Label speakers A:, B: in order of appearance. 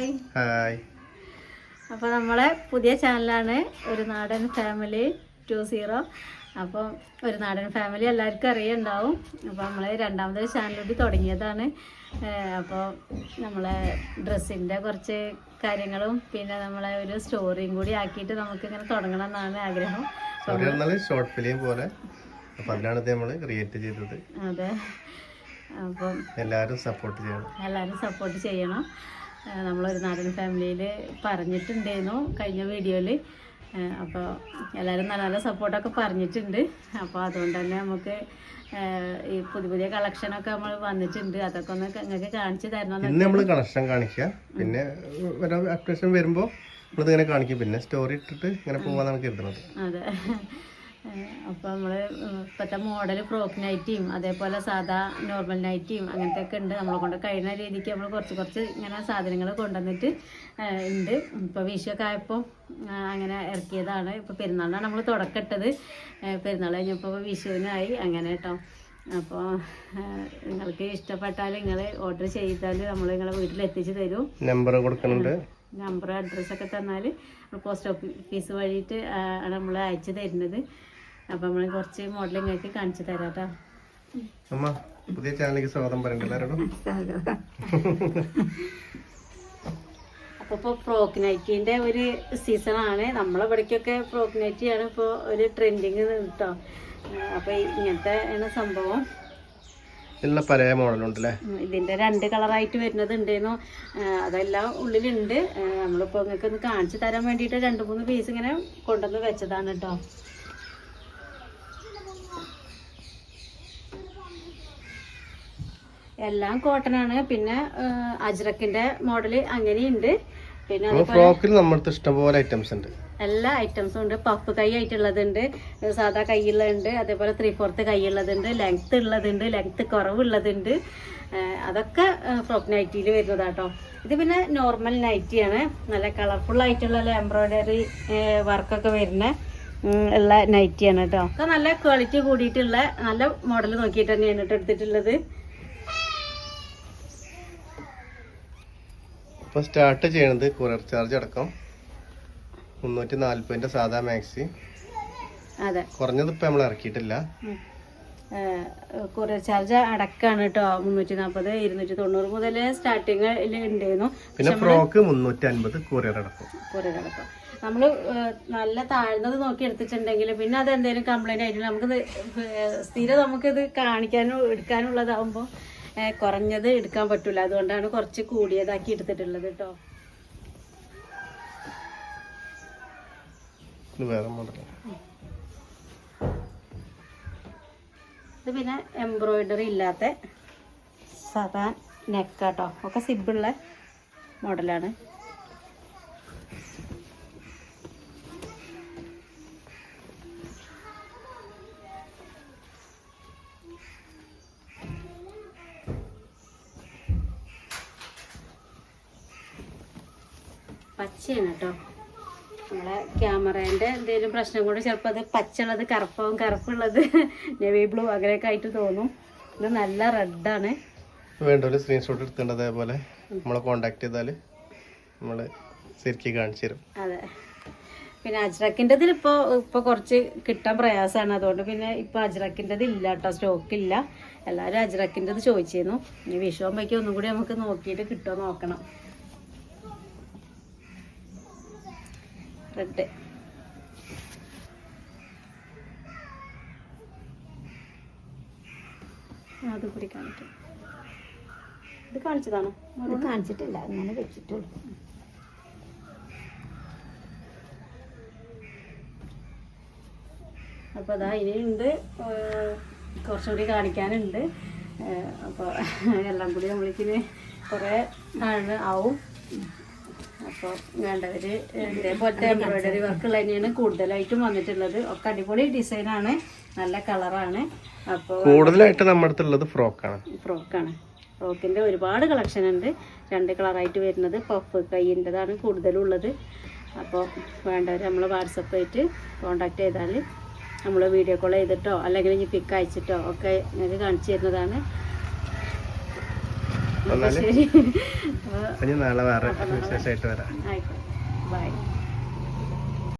A: Hi
B: hi
A: അപ്പോൾ നമ്മളെ പുതിയ ചാനലാണ് ഒരു നാടൻ ഫാമിലി ടു സീറോ അപ്പോൾ ഒരു നാടൻ ഫാമിലി എല്ലാവർക്കും അറിയുണ്ടാവും. അപ്പോൾ നമ്മൾ രണ്ടാമതൊരു ചാനൽ കൂടി തുടങ്ങിയതാണ്. അപ്പോൾ നമ്മളെ ഡ്രസ്സിന്റെ കുറച്ച് കാര്യങ്ങളും പിന്നെ നമ്മളെ ഒരു സ്റ്റോറിയും കൂടി ആക്കിയിട്ട് നമുക്ക് ഇങ്ങനെ തുടങ്ങണം എന്നാണ് ആഗ്രഹം.
B: ഷോർട്ട് ഫിലിം പോലെ. അപ്പം അതിനാണ് നമ്മൾ ക്രിയേറ്റ് ചെയ്തത്.
A: അതെ. അപ്പം
B: എല്ലാവരും സപ്പോർട്ട് ചെയ്യണം.
A: എല്ലാവരും സപ്പോർട്ട് ചെയ്യണം. നമ്മളൊരു നാടൻ ഫാമിലിയിൽ പറഞ്ഞിട്ടുണ്ടായിരുന്നു കഴിഞ്ഞ വീഡിയോയിൽ അപ്പോൾ എല്ലാവരും നല്ല നല്ല സപ്പോർട്ടൊക്കെ പറഞ്ഞിട്ടുണ്ട്. അപ്പോൾ അതുകൊണ്ട് തന്നെ നമുക്ക് ഈ പുതിയ പുതിയ കളക്ഷനൊക്കെ നമ്മൾ വന്നിട്ടുണ്ട്. അതൊക്കെ ഒന്ന് നിങ്ങൾക്ക് കാണിച്ചു തരണം
B: ഇന്ന് നമ്മൾ കളക്ഷൻ കാണിക്കുക പിന്നെ അപ്ഡേഷൻ വരുമ്പോൾ നമ്മളിതിങ്ങനെ കാണിക്കും. പിന്നെ സ്റ്റോറി ഇട്ടിട്ട് ഇങ്ങനെ പോകാന്നാണ് കരുതുന്നത്
A: അതെ. അപ്പോൾ നമ്മൾ ഇപ്പോഴത്തെ മോഡൽ ഫ്രോക്ക് നൈറ്റിയും അതേപോലെ സാധാ നോർമൽ നൈറ്റിയും അങ്ങനത്തെ ഒക്കെ ഉണ്ട്. നമ്മളെ കൊണ്ട് കഴിയുന്ന രീതിക്ക് നമ്മൾ കുറച്ച് കുറച്ച് ഇങ്ങനെ സാധനങ്ങൾ കൊണ്ടുവന്നിട്ട് ഉണ്ട്. ഇപ്പോൾ വിഷുവൊക്കെ ആയപ്പോൾ അങ്ങനെ ഇറക്കിയതാണ്. ഇപ്പോൾ പെരുന്നാളിനാണ് നമ്മൾ തുടക്കട്ടത് പെരുന്നാൾ കഴിഞ്ഞപ്പോൾ വിഷുവിനായി അങ്ങനെ കേട്ടോ അപ്പോൾ നിങ്ങൾക്ക് ഇഷ്ടപ്പെട്ടാൽ നിങ്ങൾ ഓർഡർ ചെയ്താൽ നമ്മൾ നിങ്ങളെ വീട്ടിൽ എത്തിച്ച് തരും.
B: നമ്പർ കൊടുക്കുന്നുണ്ട്.
A: നമ്പർ അഡ്രസ്സൊക്കെ തന്നാൽ പോസ്റ്റ് ഓഫീസ് വഴിയിട്ട് ആണ് നമ്മൾ അയച്ചു തരുന്നത്. അപ്പം നമ്മൾ കുറച്ച് മോഡൽ ആയിട്ട് കാണിച്ചു തരാം കേട്ടോ.
B: അമ്മ പുതിയ ചാനലിലേക്ക് സ്വാഗതം പറയണ്ട എല്ലാവരോടും
A: അപ്പോൾ ഇപ്പോൾ ഫ്രോക്ക് നൈറ്റിന്റെ ഒരു സീസണാണ് നമ്മളെ ഇവിടേക്കൊക്കെ ഫ്രോക്ക് നൈറ്റിയാണ് ഇപ്പോൾ ഒരു ട്രെൻഡിങ് കേട്ടോ. അപ്പോൾ ഇങ്ങനത്തെ ആണ് സംഭവം.
B: ഇതിലുള്ള പഴയ മോഡലുണ്ട് അല്ലേ
A: ഉം, ഇതിന്റെ രണ്ട് കളറായിട്ട് വരുന്നത് ഉണ്ടായിരുന്നു അതെല്ലാം ഉള്ളിലുണ്ട്. നമ്മളിപ്പോ നിങ്ങൾക്ക് ഒന്ന് കാണിച്ചു തരാൻ വേണ്ടിയിട്ട് രണ്ട് മൂന്ന് പീസ് ഇങ്ങനെ കൊണ്ടുവന്ന് വെച്ചതാണ് കേട്ടോ എല്ലാം കോട്ടൺ ആണ്. പിന്നെ അജ്രക്കിന്റെ മോഡൽ അങ്ങനെയുണ്ട്. പിന്നെ
B: ഫ്രോക്കിൽ നമ്മുടെ ഇഷ്ടംപോലെ ഐറ്റംസ് ഉണ്ട്.
A: എല്ലാ ഐറ്റംസും ഉണ്ട്. പഫ് കൈ ആയിട്ടുള്ളതുണ്ട് സാധാ കൈയുള്ളതുണ്ട് അതേപോലെ ത്രീ ഫോർത്ത് കൈയുള്ളതുണ്ട് ലെങ്ത്ത് ഉള്ളതുണ്ട് ലെങ്ത്ത് കുറവുള്ളതുണ്ട്. അതൊക്കെ ഫ്രോക്ക് നൈറ്റിയിൽ വരുന്നതാട്ടോ. ഇത് പിന്നെ നോർമൽ നൈറ്റിയാണ് നല്ല കളർഫുൾ ആയിട്ടുള്ള എംബ്രോയ്ഡറി വർക്കൊക്കെ വരുന്ന ഉള്ള നൈറ്റിയാണ് കേട്ടോ ഒക്കെ നല്ല ക്വാളിറ്റി കൂടിയിട്ടുള്ള നല്ല മോഡൽ നോക്കിയിട്ട് തന്നെയാണ് കേട്ടോ എടുത്തിട്ടുള്ളത്.
B: ഇപ്പൊ സ്റ്റാർട്ട് ചെയ്യണത് കൊറിയർ ചാർജ് അടക്കം. മുന്നൂറ്റി നാല്പതിന്റെ സാധാ മാക്സി.
A: അതെ.
B: കുറഞ്ഞത് ഇപ്പൊ നമ്മൾ ഇറക്കിയിട്ടില്ല.
A: കൊറിയർ ചാർജ് അടക്കാണ് കേട്ടോ മുന്നൂറ്റി നാൽപ്പത് ഇരുന്നൂറ്റി തൊണ്ണൂറ് മുതൽ സ്റ്റാർട്ടിങ് ഉണ്ടായിരുന്നു
B: പിന്നെ ഫ്രോക്ക് മുന്നൂറ്റി അൻപത് കൊറിയർ അടക്കം
A: കൊറിയർ അടക്കം നമ്മൾ നല്ല താഴ്ന്നത് നോക്കി എടുത്തിട്ടുണ്ടെങ്കിൽ പിന്നെ അത് എന്തെങ്കിലും കംപ്ലൈന്റ് ആയിട്ട് നമുക്ക് സ്ഥിരം നമുക്കിത് കാണിക്കാനും എടുക്കാനുള്ളതാകുമ്പോൾ കുറഞ്ഞത് എടുക്കാൻ പറ്റൂല. അതുകൊണ്ടാണ് കുറച്ച് കൂടിയതാക്കി എടുത്തിട്ടുള്ളത് കേട്ടോ
B: ഇത് വേറെ മോഡൽ
A: ഇത് പിന്നെ എംബ്രോയിഡറി ഇല്ലാത്ത സാധാ നെക്കാട്ടോ ഒക്കെ സിബിളുള്ള മോഡലാണ് പച്ചയാണ് കേട്ടോ. നമ്മളെ ക്യാമറേന്റെ എന്തെങ്കിലും പ്രശ്നം കൊണ്ട് ചിലപ്പോൾ അത് പച്ചുള്ളത് കറുപ്പാവും കറുപ്പുള്ളത് നെവി ബ്ലൂ അങ്ങനെയൊക്കെ ആയിട്ട് തോന്നും. ഇത് നല്ല റെഡാണ്
B: ഒരു സ്ക്രീൻഷോട്ട് എടുത്തിട്ടുണ്ട് അതേപോലെ. നമ്മളെ കോണ്ടാക്ട് ചെയ്താൽ നമ്മൾ ശരിക്കും കാണിച്ചു തരും.
A: അതെ. പിന്നെ അജ്രക്കിന്റെതിൽ ഇപ്പോൾ ഇപ്പോൾ കുറച്ച് കിട്ടാൻ പ്രയാസമാണ് അതുകൊണ്ട് പിന്നെ ഇപ്പോൾ അജ്രക്കിന്റെത് ഇല്ല കേട്ടോ സ്റ്റോക്ക് ഇല്ല. എല്ലാവരും അജ്രക്കിന്റെത് ചോദിച്ചിരുന്നു. ഇനി വിഷുവാകുമ്പോഴേക്കും ഒന്നും കൂടി നമുക്ക് നോക്കിയിട്ട് കിട്ടുമോ നോക്കണം. റെഡ് അത് കൂടി കാണിക്കാം. ഇത് കാണിച്ചതാണോ?
C: കാണിച്ചിട്ടില്ല അങ്ങനെ വെച്ചിട്ടുള്ളൂ.
A: അപ്പോൾ അതാ ഇനിയുണ്ട്. കുറച്ചുകൂടി കാണിക്കാനുണ്ട്. അപ്പൊ അപ്പോൾ എല്ലാം കൂടി നമ്മളിക്കിന് കുറേ ആവും. അപ്പോൾ വേണ്ടവർ ഇതേപോലത്തെ എംബ്രോയിഡറി വർക്കുള്ള തന്നെയാണ് കൂടുതലായിട്ടും വന്നിട്ടുള്ളത്. ഒക്കെ അടിപൊളി ഡിസൈനാണ് നല്ല കളറാണ് അപ്പോൾ
B: കൂടുതലായിട്ട് നമ്മുടെ അടുത്തുള്ളത് ഫ്രോക്കാണ്
A: ഫ്രോക്കാണ് ഫ്രോക്കിന്റെ ഒരുപാട് കളക്ഷൻ ഉണ്ട്. രണ്ട് കളറായിട്ട് വരുന്നത് പഫ് കൈയിന്റെതാണ് കൂടുതലുള്ളത്. അപ്പോൾ വേണ്ടവർ നമ്മൾ വാട്സപ്പ് ആയിട്ട് കോണ്ടാക്ട് ചെയ്താൽ നമ്മൾ വീഡിയോ കോൾ ചെയ്തിട്ടോ അല്ലെങ്കിൽ ഇനി പിക്ക് അയച്ചിട്ടോ ഒക്കെ നിങ്ങൾക്ക് കാണിച്ചു തരുന്നതാണ്. എന്നാൽ
B: ഇനി നാളെ വേറെ വിശേഷമായിട്ട് വരാം.
A: ബൈ.